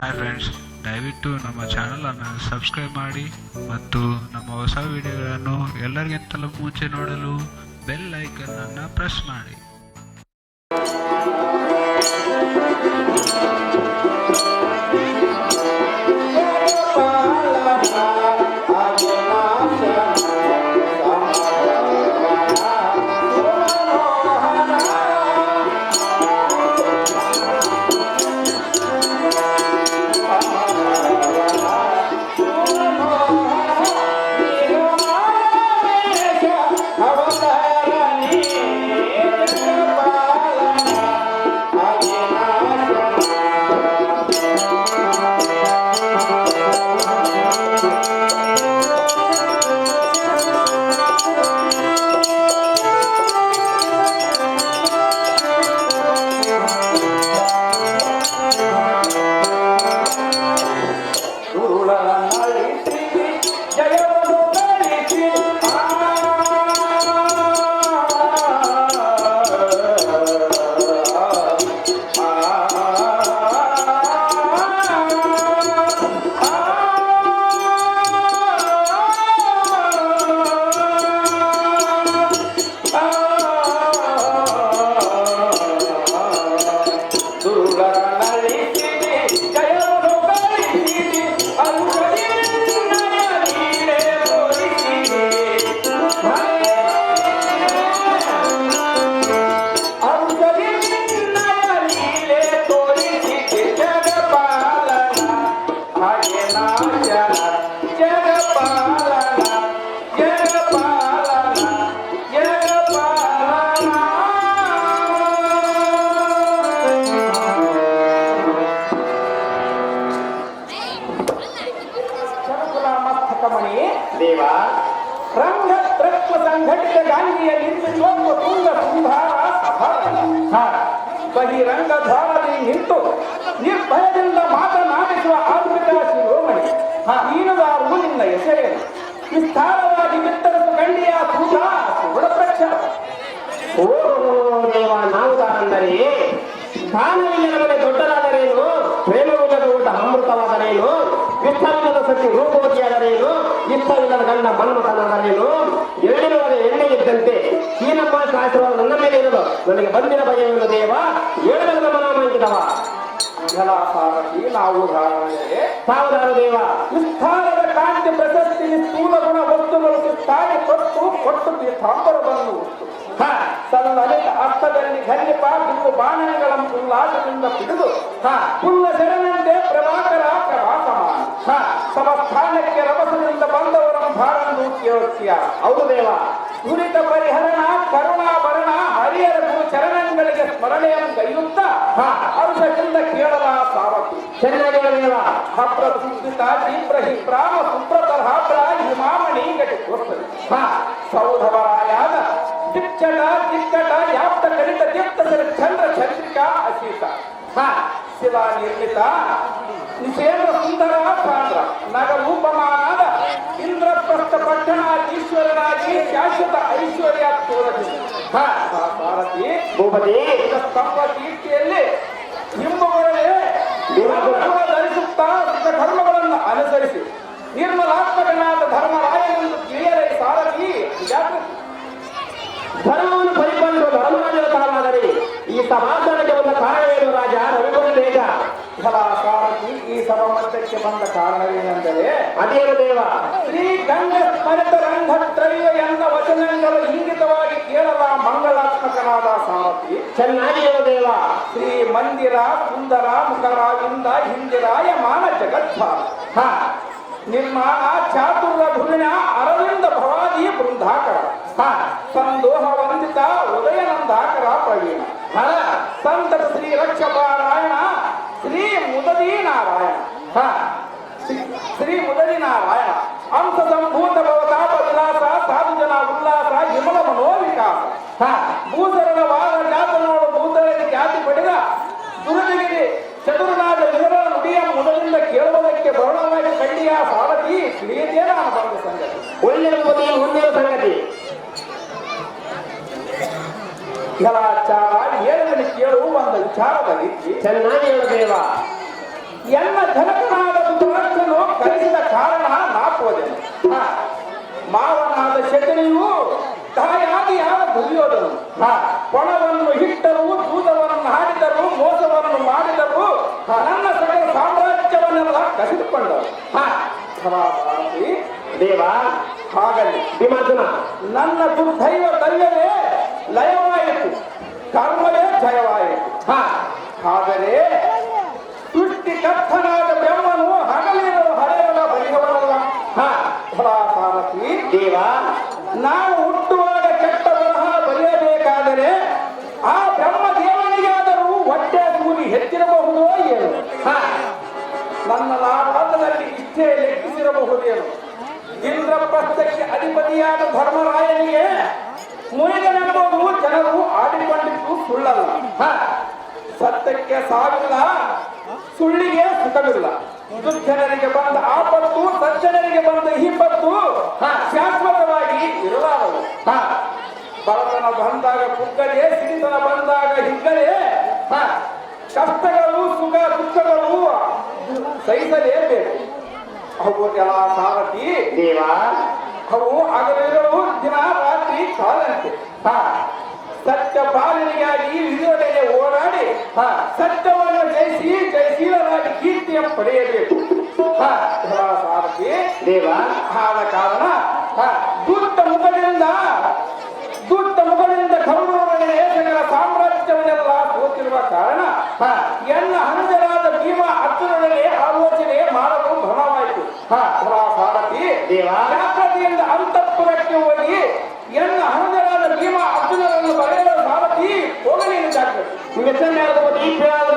Hi friends ದಯವಿಟ್ಟು ನಮ್ಮ ಚಾನಲನ್ನು ಸಬ್ಸ್ಕ್ರೈಬ್ ಮಾಡಿ ಮತ್ತು ನಮ್ಮ ಹೊಸ ವಿಡಿಯೋಗಳನ್ನು ಎಲ್ಲರಿಗಿಂತಲೂ ಮುಂಚೆ ನೋಡಲು ಬೆಲ್ ಐಕನ್ನನ್ನು ಪ್ರೆಸ್ ಮಾಡಿ. Thank ಜಯವನ್ನು జయ ಮಸ್ತಕಮಣಿ ದೇವ ರಂಗ ತೃತ್ವ ಸಂಘಟಿತ ಗಾಂಧಿಯ ನಿಂತು ಚೋಮ ತುಂಗ ಸುಂಧಾರ ಸಫಲ ಬಹಿರಂಗ ಧಾರದಿ ನಿಂತು ನಿರ್ಭಯದಿಂದ ಮಾತನಾಡಿಸುವ ಆಧುನಿಕ ಶಿರೋಮಣಿ. ಈನುಗಾರು ನಿನ್ನ ಹೆಸರೇನು? ವಿಸ್ತಾರವಾಗಿ ಬಿತ್ತರಿಸು ಕಂಡಿಯ ಪೂಜಾ ಸುಗುಣ ಪ್ರಕ್ಷರ ಓ, ದೇವ ನಾವುದಾರಂದರೆ ದಾನವಿಲ್ಲದ ಮನೆ ದೊಡ್ಡದಾದರೇನು? ಪ್ರೇಮವಿಲ್ಲದ ಊಟ ಅಮೃತವಾದರೇನು? ಗಂಡ ಮನ್ಮಥನಾದರೇನು ಎರಡಿರುವಾಗ ಎಣ್ಣೆ ಇದ್ದಂತೆ ಚೀನಪ್ಪ ಆಶೀರ್ವಾದ ನನ್ನ ಮೇಲೆ ಇರಲು ನನಗೆ ಬಂದಿನ ಬಗೆಯನ್ನು ದೇವ ಏಳದ ಮನಾಮಂಕಿತವ ಸಾವಧಾನ ದೇವ. ವಿಸ್ತಾರದ ಕಾಂತಿ ಪ್ರಶಸ್ತಿ ಸ್ಥೂಲ ಗುಣ ವಸ್ತುಗಳು ತಾಯಿ ಕೊಟ್ಟು ಕೊಟ್ಟು ಸಲ್ಲಲಿತ ಅರ್ಥದಲ್ಲಿ ಘನ್ಯಪ ಬಿಂದು ಬಾಣಗಳ ಉಲ್ಲಾಸದಿಂದ ಪಿಡಿದು. ಹ, ಪುಲ್ಲ ಶರಣಂತೆ ಪ್ರಭಾಕರ ಪ್ರಭಾಸಮಾನ. ಹ. ಸಮಸ್ಥಾನಕ್ಕೆ ಬಂದವರ ಕೇಳುತ್ತೀಯ ಹೌದು ದೇವ. ದುರಿತ ಪರಿಹರಣ ಕರುಣಾಭರಣ ಹರಿಯರ ಗುರು ಚರಣಗಳಿಗೆ ಸ್ಮರಣೆಯನ್ನು ಕೈಯುತ್ತ ಹ. ಹರ್ಷದಿಂದ ಕೇಳಲ ಸಾರಥಿ ಚೆನ್ನಾಗಿ ದೇವ. ಹಪ್ರ ಸುದ್ದಿತ ತೀವ್ರ ಹಿಪ್ರಾಮ ಸುಪ್ರತರ ಹಪ್ರ ಹಿಮಾಮಣಿ ಗಟಿ ಕೊಡ್ತದೆ ಸೌಧವರಾಯಾದ ದಿಕ್ಕಟ ದಿಕ್ಕಟ ಯಾಪ್ತ ಕಡಿತ ದೀಪ್ತ ಚಂದ್ರ ಚಂದ್ರಿಕಾ ಅಸೀತ ಹ, ಶಿಲಾ ನಿರ್ಮಿತ ನಿಷೇಧ ಸುಂದರ ಸಾಂದ್ರ ನಗರೂಪಮಾನದ ಇಂದ್ರಪ್ರಸ್ಥ ಪಟ್ಟಣಾಧೀಶ್ವರನಾಗಿ ಶಾಶ್ವತ ಐಶ್ವರ್ಯ ಹ. ಸಾರಥಿ ಭೂಪತಿ. ಸ್ತಂಭ ಕೀರ್ತಿಯಲ್ಲಿ ಹಿಂಬುಗಳೇ ಧರಿಸುತ್ತಾ ಧರ್ಮಗಳನ್ನು ಅನುಸರಿಸಿ. ನಿರ್ಮಲಾತ್ಮಕನಾದ ಧರ್ಮರಾಯನೆಂದು ತಿಳಿಯಲೇ ಸಾರಥಿ ಧರ್ಮವನ್ನು ಪರಿಪಾಲಿಸುವ ಧರ್ಮರಾಜನ ಕಾಲವಾದರೆ ಈ ಸಮಾಧಾನಕ್ಕೆ ಬಂದ ಏನು ರಾಜ? ದೇಶ ಸಾರಥಿ ಈ ಸಭಾಮಧ್ಯಕ್ಕೆ ಬಂದ ಕಾರಣವೇನೆಂದರೆ ಅದೇ ದೇವ ಶ್ರೀ ಗಂಗ ಸ್ಮರಿತ ರಂಗತ್ರಯ ಎಂದ ವಚನಗಳು ಇಂಗಿತವಾಗಿ ಕೇಳಲ ಮಂಗಳಾತ್ಮಕನಾದ ಸಾರಥಿ ಚೆನ್ನಾಗಿ ದೇವ. ಶ್ರೀ ಮಂದಿರ ಸುಂದರ ಮುಖರಾವಿಂದ ಹಿಂದಿರಾಯ ಮಾನ ಜಗತ್ಪ ಹ, ಆ ಚಾತುರ್ಯ ಧುರಿಣ ಅರವಿಂದ ಭವಾದಿ ಬೃಂದಾಕರ. ಹ, ಸಂದೋಹ ವಂದಿತ ಉದಯನಂದಾಕರ ಪ್ರವೀಣ. ಸಂತ ಶ್ರೀ ರಕ್ಷಪಾರಾಯಣ ಮುದದಿ ನಾರಾಯಣ ಹ, ಶ್ರೀ- ಶ್ರೀ ಮುದದಿ ನಾರಾಯಣ ಅಂಶ ಸಂಭೂತ ಭವತಾಪ ವಿಲಾಸ ಸಾಧು ಜನ ಉಲ್ಲಾಸ ವಿಮಲ ಮನೋವಿಕಾಸ ಹ. ಭೂಸರಳವಾದ ಜಾತ ನೋಡು ಭೂತಳಿಗೆ ಜಾತಿ ಪಡೆದ ದುರದಗಿರಿ ಚತುರ್ನಾದ ವಿವರ ನುಡಿಯ ಮುದದಿಂದ ಕೇಳುವುದಕ್ಕೆ ಬರುಣವಾಗಿ ಕಳ್ಳಿಯ ಸಾರಥಿ ತಿಳಿಯದೇ ನಾನು ಬಂದ ಸಂಗತಿ ಒಳ್ಳೆಂಬುದೇ ಮುಂದಿನ ಸಂಗತಿ ವಿಠಲಾಚಾರ ಕೇಳುವ ಒಂದು ವಿಚಾರದಲ್ಲಿ ಚೆನ್ನಾಗಿ ಹೇಳು ದೇವ ಎನ್ನ ಜನಕನಾದ ಧೃತರಾಷ್ಟ್ರನು ಕರೆಸಿದ ಕಾರಣ ನಾಪೋದೆ ಹಾ. ಮಾವನಾದ ಶಕನಿಯು ತಾಯಾಗಿ ಯಾರ ದುರ್ಯೋಧನು ಹಾ. ಪಣವನ್ನು ಹಿಟ್ಟರು ದೂತವನ್ನು ಹಾಡಿದರು ಮೋಸವನ್ನು ಮಾಡಿದರು. ನನ್ನ ಸಕಲ ಸಾಮ್ರಾಜ್ಯವನ್ನೆಲ್ಲ ಕಸಿದುಕೊಂಡರು. ದೇವ. ಹಾಗಲ್ಲಿ ಭೀಮಾರ್ಜುನ. ನನ್ನ ದುರ್ದೈವ ದೈವವೇ ಲಯವಾಯಿತು. ಕರ್ಮವೇ ಜಯವಾಯಿತು. ಆದರೆ ಸೃಷ್ಟಿಕರ್ತನಾದ ಬ್ರಹ್ಮನು ಹಗಲಿರಲು ಹರೆಯಲ ಬಲಿಯವನಲ್ಲ ಹಾ. ಸರಾಸರತಿ ದೇವ. ನಾವು ಹುಟ್ಟುವಾಗ ಕೆಟ್ಟ ಬರಹ ಬರೆಯಬೇಕಾದರೆ ಆ ಬ್ರಹ್ಮ ದೇವನಿಗಾದರೂ ಹೊಟ್ಟೆ ಕೂಲಿ ಹೆಚ್ಚಿರಬಹುದು ಏನು? ಹಾ. ನನ್ನ ನಾಡದಲ್ಲಿ ಲೆಕ್ಕಿಸಿರಬಹುದು ಲೆಕ್ಕಿಸಿರಬಹುದೇನು? ಇಂದ್ರಪ್ರಸ್ಥಕ್ಕೆ ಅಧಿಪತಿಯಾದ ಧರ್ಮರಾಯನಿಗೆ ಮುನಿಗನೆಂಬುದು ಜನರು ಆಡಿಕೊಂಡಿದ್ದು ಸುಳ್ಳಲ್ಲ. ಹಾ. ಸತ್ಯಕ್ಕೆ ಸಾವಿಲ್ಲ ಸುಳ್ಳಿಗೆ ಸುಖವಿಲ್ಲ. ದುರ್ಜನರಿಗೆ ಬಂದ ಆಪತ್ತು ಸಜ್ಜನರಿಗೆ ಬಂದ ಇಪ್ಪತ್ತು ಶಾಶ್ವತವಾಗಿ ಇರಲಾರದು ಹಾ. ಬಡತನ ಬಂದಾಗ ಕುಗ್ಗಲೆ ಸಿರಿತನ ಬಂದಾಗ ಹಿಗ್ಗಲೆ. ಹಾ. ಕಷ್ಟಗಳು ಸುಖ ದುಃಖಗಳು ಸಹಿಸಲೇಬೇಕು. ಕೆಲ ಸಾರಥಿ. ದೇವ. ಅವು ಅಗಲಿರೋ ದಿನ ರಾತ್ರಿ ಕಾಲಂತೆ. ಹಾ. ಸತ್ಯ ಪಾಲನೆಗಾಗಿ ವಿಧಿಯೊಡನೆ ಹೋರಾಡಿ ಹಾ ಸತ್ಯವನ್ನು ಜಯಿಸಿ ಜಯಶೀಲರಾಗಿ ಕೀರ್ತಿಯ ಪಡೆಯಬೇಕು. ದೇವ. ಆದ ಕಾರಣ ಹಾ ದುಷ್ಟ ಮುಖದಿಂದ ದುಷ್ಟ ಮುಖದಿಂದ ಸಕಲ ಸಾಮ್ರಾಜ್ಯವನ್ನೆಲ್ಲ ಸೋತಿರುವ ಕಾರಣ ಎಲ್ಲ ಎನ್ನ ಹಣಜರಾದ ಭೀಮ ಅರ್ಜುನರಲ್ಲಿ ಆಲೋಚನೆ ಮಾಡಲು ಭ್ರಮವಾಯಿತು. ಸಾರಥಿ ದೇವ. ಜಾಗ್ರತೆಯಿಂದ ಅಂತಃಪುರಕ್ಕೆ ಹೋಗಿ ಎಲ್ಲ ಹಣಜರಾದ ಭೀಮ ಅರ್ಜುನರನ್ನು